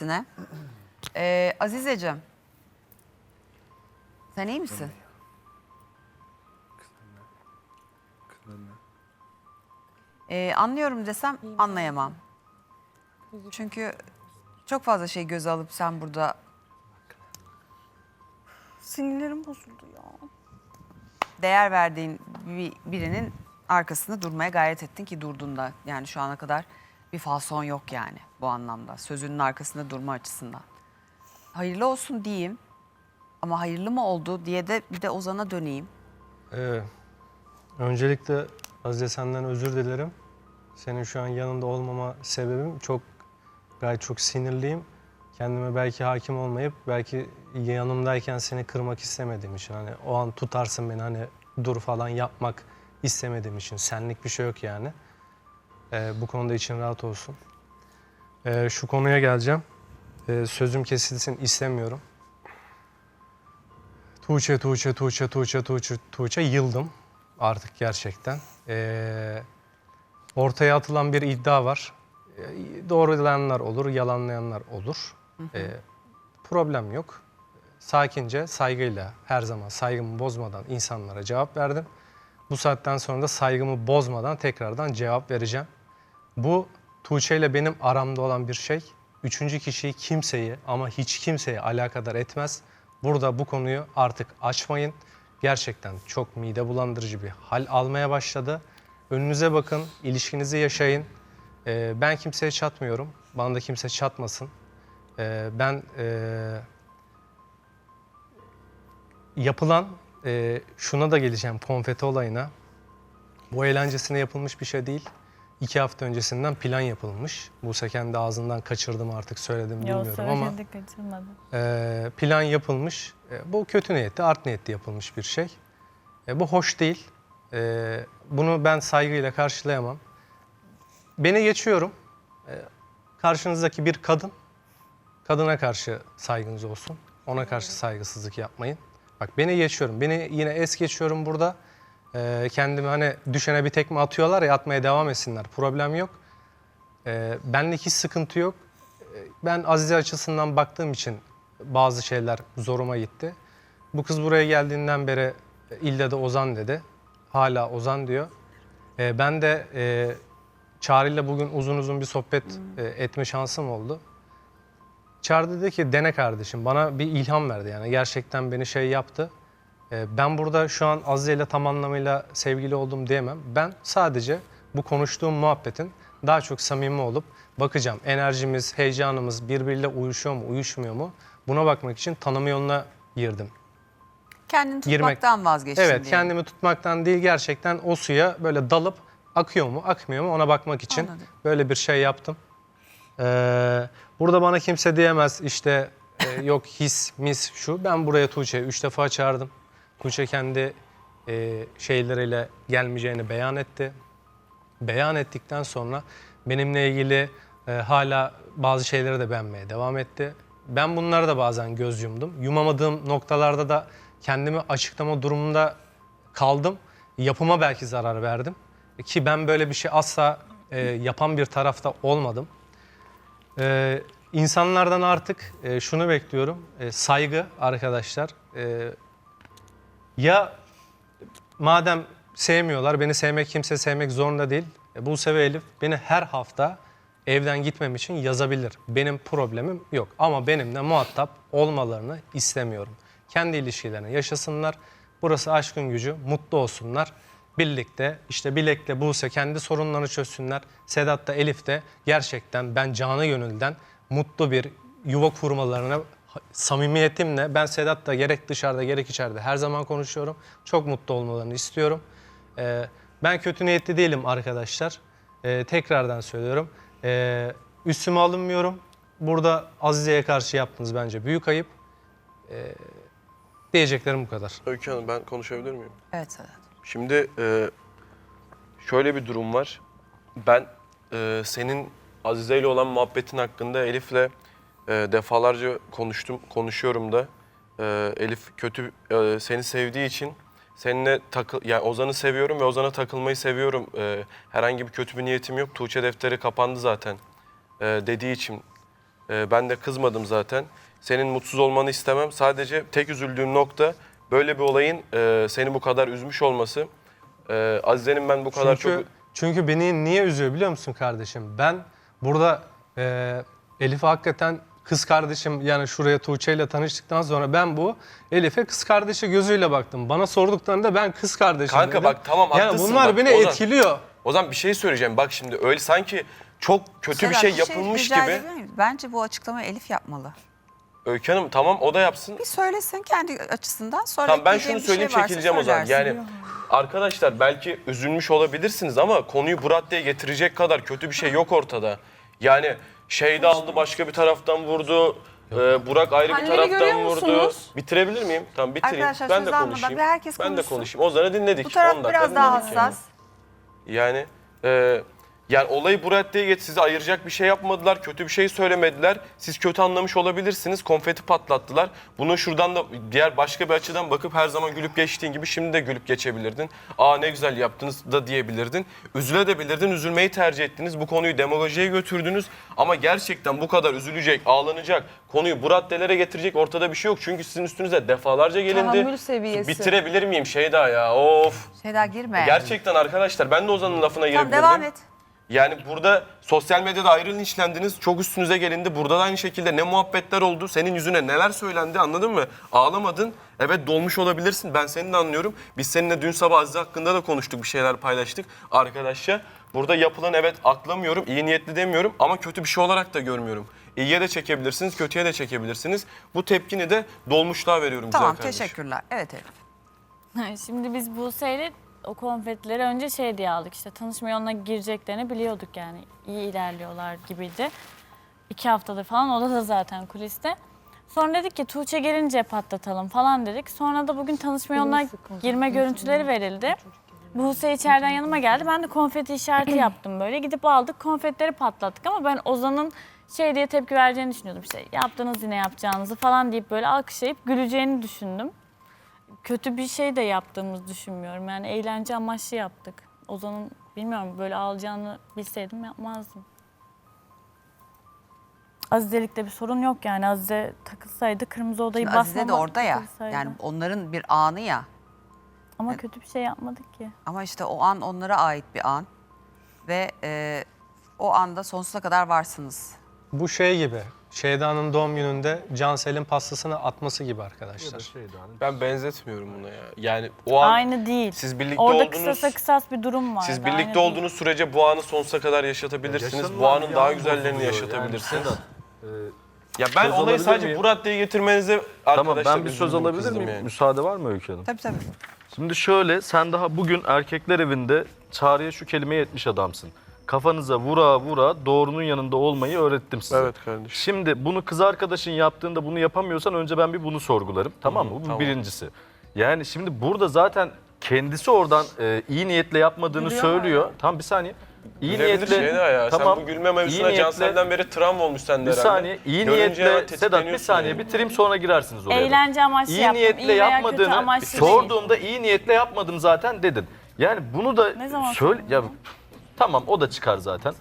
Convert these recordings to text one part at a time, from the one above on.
Ne? Ee, Azizeciğim. Sen iyi misin? Ee, anlıyorum desem anlayamam. Çünkü çok fazla şey göze alıp sen burada Sinirlerim bozuldu ya. değer verdiğin bir, birinin arkasında durmaya gayret ettin ki durdun da. Yani şu ana kadar bir falson yok yani bu anlamda. Sözünün arkasında durma açısından. Hayırlı olsun diyeyim. Ama hayırlı mı oldu diye de bir de Ozan'a döneyim. Ee, öncelikle Azize senden özür dilerim. Senin şu an yanında olmama sebebim çok gayet çok sinirliyim. Kendime belki hakim olmayıp belki yanımdayken seni kırmak istemediğim için hani o an tutarsın beni hani dur falan yapmak istemediğim için senlik bir şey yok yani. Ee, bu konuda için rahat olsun. Ee, şu konuya geleceğim. Ee, sözüm kesilsin istemiyorum. Tuğçe, Tuğçe, Tuğçe, Tuğçe, Tuğçe, Tuğçe yıldım artık gerçekten. Ee, ortaya atılan bir iddia var. Ee, doğrulayanlar olur, yalanlayanlar olur. Ee, problem yok. Sakince, saygıyla, her zaman saygımı bozmadan insanlara cevap verdim. Bu saatten sonra da saygımı bozmadan tekrardan cevap vereceğim. Bu Tuğçe ile benim aramda olan bir şey. Üçüncü kişiyi kimseyi ama hiç kimseye alakadar etmez. Burada bu konuyu artık açmayın. Gerçekten çok mide bulandırıcı bir hal almaya başladı. Önünüze bakın, ilişkinizi yaşayın. Ee, ben kimseye çatmıyorum. Bana da kimse çatmasın. Ee, ben ee, yapılan, ee, şuna da geleceğim konfeti olayına. Bu eğlencesine yapılmış bir şey değil. İki hafta öncesinden plan yapılmış. Buse kendi ağzından kaçırdım artık söyledim bilmiyorum ama söyledi kaçırmadı. e, plan yapılmış. E, bu kötü niyetli, art niyetli yapılmış bir şey. E, bu hoş değil. E, bunu ben saygıyla karşılayamam. Beni geçiyorum. E, karşınızdaki bir kadın. Kadına karşı saygınız olsun. Ona karşı saygısızlık yapmayın. Bak beni geçiyorum. Beni yine es geçiyorum burada. E, kendimi hani düşene bir tekme atıyorlar ya atmaya devam etsinler. Problem yok. E, benlik hiç sıkıntı yok. E, Ben Azize açısından baktığım için bazı şeyler zoruma gitti. Bu kız buraya geldiğinden beri e, ille de Ozan dedi. Hala Ozan diyor. E, ben de e, Çağrı ile bugün uzun uzun bir sohbet e, etme şansım oldu. Çağrı dedi ki dene kardeşim bana bir ilham verdi yani gerçekten beni şey yaptı. E, ben burada şu an Azize ile tam anlamıyla sevgili oldum diyemem. Ben sadece bu konuştuğum muhabbetin daha çok samimi olup bakacağım. Enerjimiz, heyecanımız birbiriyle uyuşuyor mu, uyuşmuyor mu? Buna bakmak için tanıma yoluna girdim. Kendini Girmek- tutmaktan vazgeçtin Evet, diyelim. kendimi tutmaktan değil gerçekten o suya böyle dalıp akıyor mu, akmıyor mu ona bakmak için Anladım. böyle bir şey yaptım. Ee, burada bana kimse diyemez işte e, yok his, mis şu. Ben buraya Tuğçe'yi üç defa çağırdım. Tuğçe kendi e, şeyleriyle gelmeyeceğini beyan etti. Beyan ettikten sonra benimle ilgili e, hala bazı şeyleri de beğenmeye devam etti. Ben bunlara da bazen göz yumdum. Yumamadığım noktalarda da kendimi açıklama durumunda kaldım. Yapıma belki zarar verdim. Ki ben böyle bir şey asla e, yapan bir tarafta olmadım. Ee, insanlardan artık e, şunu bekliyorum. E, saygı arkadaşlar. E, ya madem sevmiyorlar, beni sevmek kimse sevmek zorunda değil. E, Buse Elif beni her hafta evden gitmem için yazabilir. Benim problemim yok. Ama benimle muhatap olmalarını istemiyorum. Kendi ilişkilerini yaşasınlar. Burası aşkın gücü, mutlu olsunlar. Birlikte işte Bilek'le Buse kendi sorunlarını çözsünler. Sedat da Elif de gerçekten ben canı gönülden mutlu bir yuva kurmalarına samimiyetimle ben Sedat'la gerek dışarıda gerek içeride her zaman konuşuyorum. Çok mutlu olmalarını istiyorum. Ee, ben kötü niyetli değilim arkadaşlar. Ee, tekrardan söylüyorum. Ee, üstüme alınmıyorum. Burada Azize'ye karşı yaptınız bence büyük ayıp. Ee, diyeceklerim bu kadar. Öykü Hanım ben konuşabilir miyim? Evet Sedat. Şimdi e, şöyle bir durum var. Ben e, senin Azize ile olan muhabbetin hakkında Elif'le e, defalarca konuştum, konuşuyorum da. E, Elif kötü e, seni sevdiği için seninle takıl yani Ozan'ı seviyorum ve Ozan'a takılmayı seviyorum. E, herhangi bir kötü bir niyetim yok. Tuğçe defteri kapandı zaten. E, dediği için Ee, ben de kızmadım zaten. Senin mutsuz olmanı istemem. Sadece tek üzüldüğüm nokta böyle bir olayın e, seni bu kadar üzmüş olması. Ee, Azize'nin ben bu kadar Çünkü, çok... çünkü beni niye üzüyor biliyor musun kardeşim? Ben burada e, Elif'e hakikaten kız kardeşim yani şuraya Tuğçe ile tanıştıktan sonra ben bu Elif'e kız kardeşi gözüyle baktım. Bana sorduklarında ben kız kardeşim Kanka dedim. bak tamam Yani haklısın. bunlar bak, beni Ozan. etkiliyor. O zaman bir şey söyleyeceğim. Bak şimdi öyle sanki çok kötü bir Sedat, şey yapılmış rica gibi. edebilir miyim? Bence bu açıklamayı Elif yapmalı. Öykü Hanım tamam o da yapsın. Bir söylesin kendi açısından sonra Tamam ben ekleyeceğim şunu bir söyleyeyim şey varsa çekileceğim o zaman. söylersin. Yani arkadaşlar belki üzülmüş olabilirsiniz ama konuyu bu raddeye getirecek kadar kötü bir şey yok ortada. Yani Şeyda aldı başka bir taraftan vurdu. Ee, Burak ayrı bir taraftan görüyor vurdu. musunuz? Bitirebilir miyim? Tamam bitireyim. Arkadaşlar ben de almadan konuşayım. bir herkes ben de konuşsun. konuşayım. Ozan'ı dinledik. Bu taraf 10 dakika biraz daha dinledik yani. hassas. Yani e, yani olayı bu raddeye geç sizi ayıracak bir şey yapmadılar, kötü bir şey söylemediler. Siz kötü anlamış olabilirsiniz, konfeti patlattılar. Bunu şuradan da diğer başka bir açıdan bakıp her zaman gülüp geçtiğin gibi şimdi de gülüp geçebilirdin. Aa ne güzel yaptınız da diyebilirdin. Üzülebilirdin, üzülmeyi tercih ettiniz. Bu konuyu demagojiye götürdünüz. Ama gerçekten bu kadar üzülecek, ağlanacak, konuyu bu raddelere getirecek ortada bir şey yok. Çünkü sizin üstünüze defalarca gelindi. Tahammül seviyesi. Bitirebilir miyim Şeyda ya? Of. Şeyda girme. Gerçekten arkadaşlar ben de Ozan'ın lafına Tamam girebilirdim. devam et. Yani burada sosyal medyada ayrı linçlendiniz. Çok üstünüze gelindi. Burada da aynı şekilde ne muhabbetler oldu. Senin yüzüne neler söylendi anladın mı? Ağlamadın. Evet dolmuş olabilirsin. Ben seni de anlıyorum. Biz seninle dün sabah Azize hakkında da konuştuk. Bir şeyler paylaştık arkadaşça. Burada yapılan evet aklamıyorum. iyi niyetli demiyorum ama kötü bir şey olarak da görmüyorum. İyiye de çekebilirsiniz, kötüye de çekebilirsiniz. Bu tepkini de dolmuşluğa veriyorum Tamam güzel kardeşim. teşekkürler. Evet Elif. Şimdi biz Buse'yle o konfetileri önce şey diye aldık işte tanışma yoluna gireceklerini biliyorduk yani iyi ilerliyorlar gibiydi. İki haftadır falan o da zaten kuliste. Sonra dedik ki Tuğçe gelince patlatalım falan dedik. Sonra da bugün tanışma yoluna girme görüntüleri verildi. Buse içeriden yanıma geldi. Ben de konfeti işareti yaptım böyle. Gidip aldık konfetleri patlattık ama ben Ozan'ın şey diye tepki vereceğini düşünüyordum. İşte yaptınız yine yapacağınızı falan deyip böyle alkışlayıp güleceğini düşündüm kötü bir şey de yaptığımızı düşünmüyorum. Yani eğlence amaçlı yaptık. Ozan'ın bilmiyorum böyle alacağını bilseydim yapmazdım. Azize'likte bir sorun yok yani. Azize takılsaydı kırmızı odayı Şimdi Azize de basmamak orada ya. takılsaydı. Yani onların bir anı ya. Ama kötü bir şey yapmadık ki. Ama işte o an onlara ait bir an. Ve e, o anda sonsuza kadar varsınız. Bu şey gibi. Şeyda'nın doğum gününde Cansel'in pastasını atması gibi arkadaşlar. Ben benzetmiyorum buna ya. Yani o an Aynı değil. siz birlikte Orada oldunuz. kısasa kısas bir durum var. Siz birlikte olduğunuz sürece bu anı sonsuza kadar yaşatabilirsiniz. Bu anın daha güzellerini yaşatabilirsiniz. ya ben söz olayı alabilir sadece miyim? bu raddeye getirmenize Tamam arkadaşlar ben bir söz üzüldüm, alabilir kızdım miyim? yani. Müsaade var mı Öykü Hanım? Tabii tabii. Şimdi şöyle sen daha bugün erkekler evinde Çağrı'ya şu kelimeyi etmiş adamsın. Kafanıza vura vura doğrunun yanında olmayı öğrettim size. Evet kardeşim. Şimdi bunu kız arkadaşın yaptığında bunu yapamıyorsan önce ben bir bunu sorgularım. Tamam mı? Bu tamam. birincisi. Yani şimdi burada zaten kendisi oradan e, iyi niyetle yapmadığını söylüyor. Tam bir saniye. İyi Gülebilir niyetle Şeyda ya. tamam. Sen bu gülme mevzusuna Cansel'den beri travma olmuş sende bir herhalde. saniye. iyi Görünce niyetle Sedat bir saniye yani. bitireyim sonra girersiniz oraya. Eğlence amaçlı iyi yaptım. niyetle İyi yapmadığını amaçlı değil. sorduğumda iyi niyetle yapmadım zaten dedin. Yani bunu da Ne zaman söyle ya tamam o da çıkar zaten.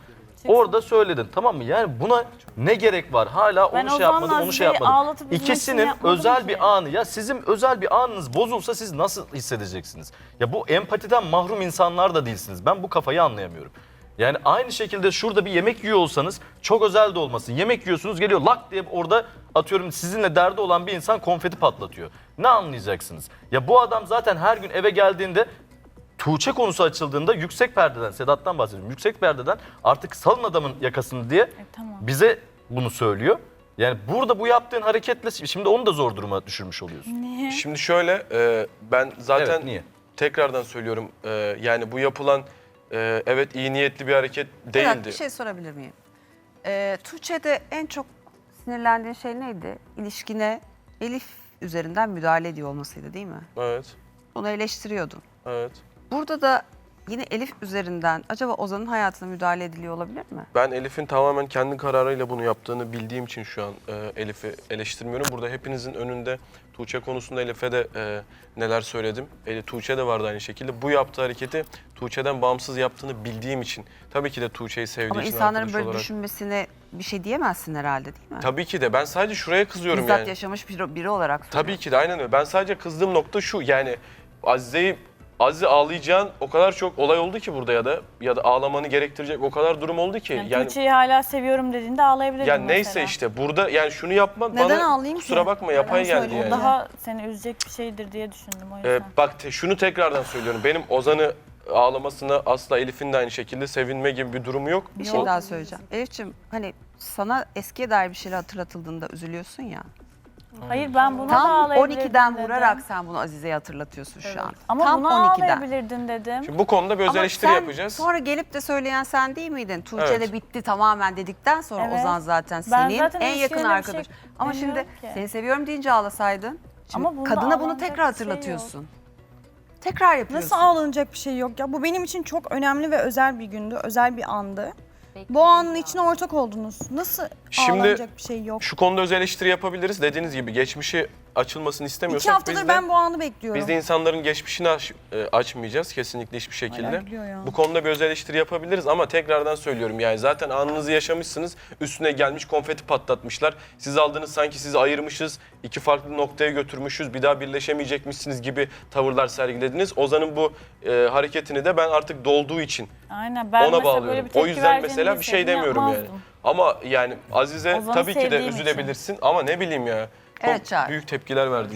Orada söyledin tamam mı? Yani buna ne gerek var? Hala Ben onu şey yapmadım, onu şey yapmadım. ağlatıp üzmek için İkisinin yapmadım özel ki. bir anı. Ya sizin özel bir anınız bozulsa siz nasıl hissedeceksiniz? Ya bu empatiden mahrum insanlar da değilsiniz. Ben bu kafayı anlayamıyorum. Yani aynı şekilde şurada bir yemek yiyor olsanız çok özel de olmasın. Yemek yiyorsunuz geliyor lak diye orada atıyorum sizinle derdi olan bir insan konfeti patlatıyor. Ne anlayacaksınız? Ya bu adam zaten her gün eve geldiğinde Tuğçe konusu açıldığında yüksek perdeden, Sedat'tan bahsediyorum. Yüksek perdeden artık salın adamın yakasını diye E, tamam. bize bunu söylüyor. Yani burada bu yaptığın hareketle şimdi onu da zor duruma düşürmüş oluyorsun. Niye? Şimdi şöyle e, ben zaten Evet, niye? tekrardan söylüyorum e, yani bu yapılan e, evet iyi niyetli bir hareket Sedat değildi. bir şey sorabilir miyim? Ee, Tuğçe'de en çok sinirlendiğin şey neydi? İlişkine Elif üzerinden müdahale ediyor olmasıydı değil mi? Evet, Onu eleştiriyordun. evet. Burada da yine Elif üzerinden acaba Ozan'ın hayatına müdahale ediliyor olabilir mi? Ben Elif'in tamamen kendi kararıyla bunu yaptığını bildiğim için şu an e, Elif'i eleştirmiyorum. Burada hepinizin önünde Tuğçe konusunda Elif'e de e, neler söyledim. E, Tuğçe de vardı aynı şekilde. Bu yaptığı hareketi Tuğçe'den bağımsız yaptığını bildiğim için. Tabii ki de Tuğçe'yi sevdiği Ama için insanların arkadaş böyle olarak. düşünmesini bir şey diyemezsin herhalde değil mi? Tabii ki de ben sadece şuraya kızıyorum Bizzat yani. yaşamış biri, biri olarak Tabii ki de aynen öyle. Ben sadece kızdığım nokta şu yani Azize'yi Azize ağlayacağın o kadar çok olay oldu ki burada ya da ya da ağlamanı gerektirecek o kadar durum oldu ki. Yani, Yani, Tuğçe'yi hala seviyorum dediğinde ağlayabilirdin yani neyse mesela. işte burada yani şunu yapma Neden bana ağlayayım ki? kusura bakma yapay Neden geldi söyleyeyim? yani. O daha seni üzecek bir şeydir diye düşündüm o yüzden. Ee, bak te- şunu tekrardan söylüyorum. Benim Ozan'ı ağlamasına asla Elif'in de aynı şekilde sevinme gibi bir durumu yok. Bir O- şey daha söyleyeceğim. Elif'ciğim hani sana eskiye dair bir şeyler hatırlatıldığında üzülüyorsun ya. Hayır ben buna da Tam ağlayabilirdim 12'den dedim. vurarak sen bunu Azize'ye hatırlatıyorsun şu an. Ama Tam buna 12'den. ağlayabilirdin dedim. Şimdi bu konuda bir öz eleştiri sen yapacağız. sonra gelip de söyleyen sen değil miydin? Tuğçe Evet. de bitti tamamen dedikten sonra Evet. Ozan zaten Ben senin zaten en yakın bir arkadaş. şey Ama şimdi ki. seni seviyorum deyince ağlasaydın. Şimdi Ama bunda kadına bunu ağlanacak tekrar bir şey yok. hatırlatıyorsun. tekrar yapıyorsun. Nasıl ağlanacak bir şey yok ya? Bu benim için çok önemli ve özel bir gündü, özel bir andı. Bu anın içine ortak oldunuz. Nasıl Şimdi- ağlanacak bir şey yok? Şu konuda öz eleştiri yapabiliriz. Dediğiniz gibi geçmişi açılmasını İki istemiyorsak haftadır biz de, ben bu anı bekliyorum. biz de insanların geçmişini aç- e, açmayacağız kesinlikle hiçbir şekilde. Gülüyor ya. Bu konuda bir öz eleştiri yapabiliriz ama tekrardan söylüyorum yani zaten anınızı yaşamışsınız. Üstüne gelmiş konfeti patlatmışlar. Siz aldınız sanki sizi ayırmışız. iki farklı noktaya götürmüşüz. Bir daha birleşemeyecekmişsiniz gibi tavırlar sergilediniz. Ozan'ın bu e, hareketini de ben artık dolduğu için Aynen ben ona mesela böyle bağlıyorum. bir tepki O yüzden vereceğini mesela bir şey bilseydim demiyorum yani. yapmazdım. Ama yani Azize Ozan'ı tabii ki de sevdiğim için. üzülebilirsin ama ne bileyim ya. Çok Evet, Çağrı. büyük tepkiler verdi.